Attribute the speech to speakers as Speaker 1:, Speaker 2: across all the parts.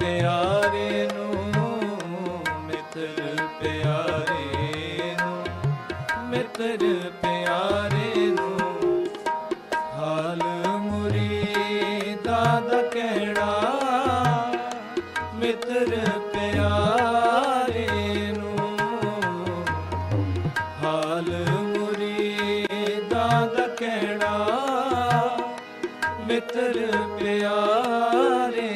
Speaker 1: ਪਿਆਰੇ ਨੂੰ, ਮਿੱਤਰ ਪਿਆਰੇ ਨੂੰ, ਮਿੱਤਰ ਪਿਆਰੇ ਨੂੰ, ਹਾਲ ਮੁਰੀਦਾਂ ਦਾ ਕਹਿਣਾ, ਮਿੱਤਰ ਪਿਆਰੇ ਨੂੰ, ਹਾਲ ਮੁਰੀਦਾਂ ਦਾ ਕਹਿਣਾ, ਮਿੱਤਰ ਪਿਆਰੇ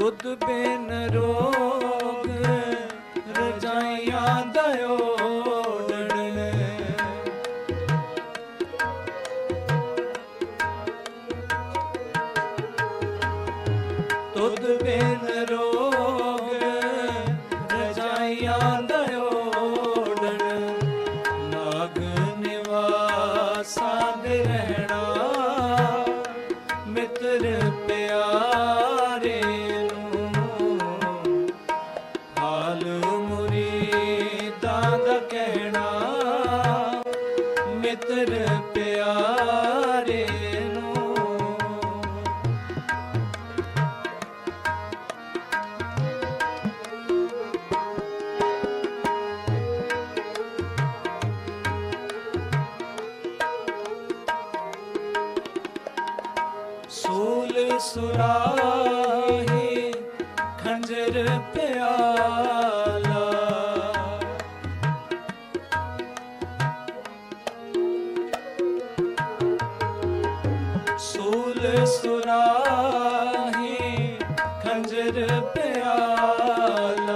Speaker 1: ਤੁਧ ਬਿਨ ਰੋਗ ਮਿੱਤਰ ਪਿਆਰੇ ਨੂੰ। ਸੂਲ ਸੁਰਾਹੀ ਖੰਜਰ ਪਿਆਲਾ ਖੰਜਰ ਪਿਆਲਾ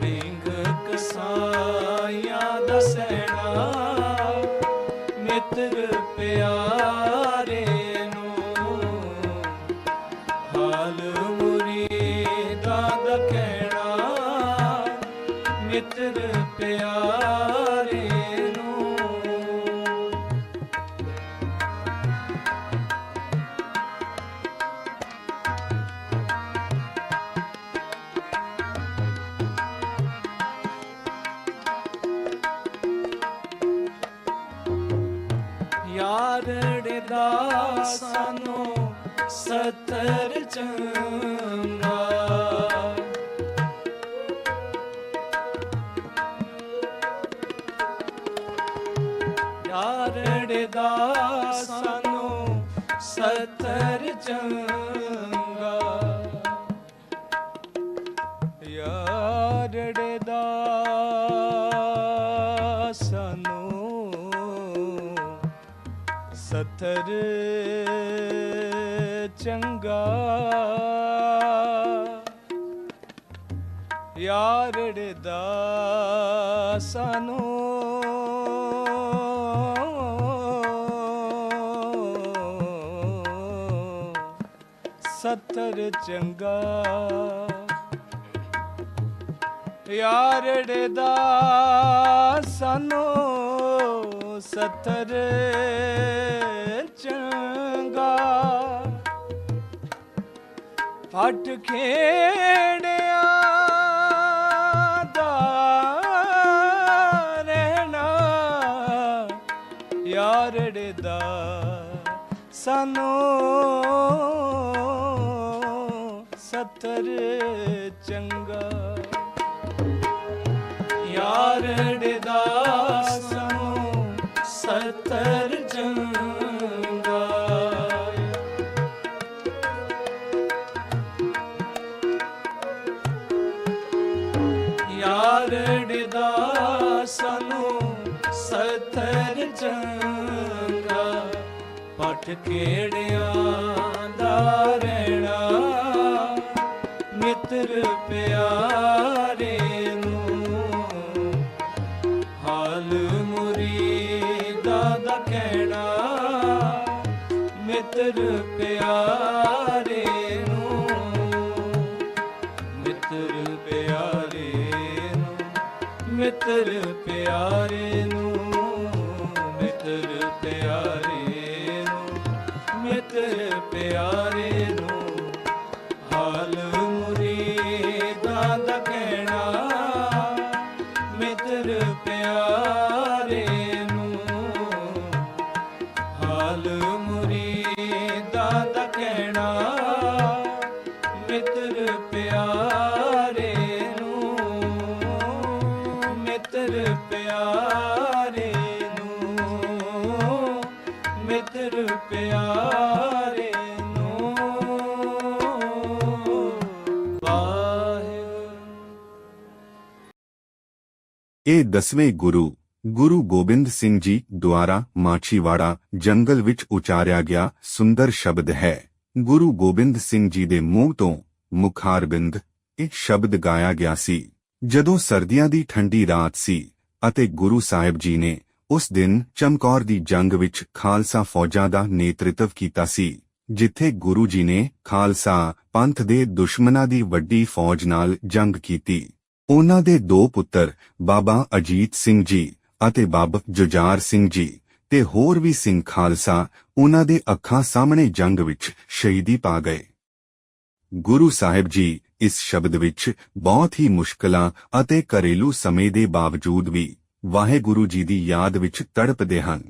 Speaker 1: ਬਿੰਗ ਕਸਾਈਆਂ ਦਾ ਸੈਣਾ ਮਿੱਤਰ ਪਿਆਰੇ ਨੂੰ। ਹਾਲ ਮੁਰੀਦਾਂ ਦਾ ਕਹਿਣਾ ਮਿੱਤਰ ਯਾਰੜੇ ਦਾ ਸਾਨੂੰ ਸਤਰ ਚੰਗਾ। ਯਾਰੜੇ ਦਾ ਸਾਨੂੰ ਸਤਰ ਚੰਗਾ। ਸਤਰ ਚੰਗਾ। ਯਾਰੜੇ ਸਾਨੂੰ ਸਤਰ ਚੰਗਾ। ਯਾਰੜਦਾ ਸਾਨੂੰ ਸਤਰ ਚੰਗਾ। ਫਟ ਖੇੜਿਆ ਦਾ ਰਹਿਣਾ ਯਾਰੜੇ ਦਾ ਸਾਨੂੰ ਸਤਰ ਪਟ ਖੇੜਿਆਂ ਦਾ ਰਹਿਣਾ? ਮਿੱਤਰ ਪਿਆਰੇ ਨੂੰ, ਹਾਲ ਮੁਰੀਦਾਂ ਦਾ ਕਹਿਣਾ। ਮਿੱਤਰ ਪਿਆਰੇ ਨੂੰ, ਮਿੱਤਰ ਪਿਆਰੇ ਨੂੰ, ਮਿੱਤਰ ਪਿਆਰੇ ਨੂੰ। ਪਿਆਰੇ ਨੂੰ, ਹਾਲ ਮੁਰੀਦਾਂ ਦਾ ਕਹਿਣਾ, ਮਿੱਤਰ ਪਿਆਰੇ ਨੂੰ, ਹਾਲ ਮੁਰੀਦਾਂ ਦਾ ਕਹਿਣਾ, ਮਿੱਤਰ ਪਿਆਰੇ ਨੂੰ, ਮਿੱਤਰ ਪਿਆਰੇ ਨੂੰ, ਮਿੱਤਰ ਪਿਆਰੇ
Speaker 2: ਇਹ ਦਸਵੇਂ ਗੁਰੂ ਗੁਰੂ ਗੋਬਿੰਦ ਸਿੰਘ ਜੀ ਦੁਆਰਾ ਮਾਛੀਵਾੜਾ ਜੰਗਲ ਵਿੱਚ ਉਚਾਰਿਆ ਗਿਆ ਸੁੰਦਰ ਸ਼ਬਦ ਹੈ। ਗੁਰੂ ਗੋਬਿੰਦ ਸਿੰਘ ਜੀ ਦੇ ਮੂੰਹ ਤੋਂ ਮੁਖਾਰਬਿੰਦ ਇਹ ਸ਼ਬਦ ਗਾਇਆ ਗਿਆ ਸੀ। ਜਦੋਂ ਸਰਦੀਆਂ ਦੀ ਠੰਡੀ ਰਾਤ ਸੀ ਅਤੇ ਗੁਰੂ ਸਾਹਿਬ ਜੀ ਨੇ ਉਸ ਦਿਨ ਚਮਕੌਰ ਦੀ ਜੰਗ ਵਿੱਚ ਖਾਲਸਾ ਫੌਜਾਂ ਦਾ ਨੇਤ੍ਰਿਤਵ ਕੀਤਾ ਸੀ, ਜਿੱਥੇ ਗੁਰੂ ਜੀ ਨੇ ਖਾਲਸਾ ਪੰਥ ਦੇ ਦੁਸ਼ਮਨਾਂ ਦੀ ਵੱਡੀ ਫੌਜ ਨਾਲ ਜੰਗ ਕੀਤੀ। ਉਹਨਾਂ ਦੇ ਦੋ ਪੁੱਤਰ, ਬਾਬਾ ਅਜੀਤ ਸਿੰਘ ਜੀ ਅਤੇ ਬਾਬਾ ਜੁਜਾਰ ਸਿੰਘ ਜੀ ਤੇ ਹੋਰ ਵੀ ਸਿੰਘ ਖਾਲਸਾ, ਉਹਨਾਂ ਦੇ ਅੱਖਾਂ ਸਾਹਮਣੇ ਜੰਗ ਵਿੱਚ ਸ਼ਹੀਦੀ ਪਾ ਗਏ। ਗੁਰੂ ਸਾਹਿਬ ਜੀ ਇਸ ਸ਼ਬਦ ਵਿੱਚ ਬਹੁਤ ਹੀ ਮੁਸ਼ਕਲਾਂ ਅਤੇ ਘਰੇਲੂ ਸਮੇਂ ਦੇ ਬਾਵਜੂਦ ਵੀ ਵਾਹਿਗੁਰੂ ਜੀ ਦੀ ਯਾਦ ਵਿੱਚ ਤੜਪਦੇ ਹਨ।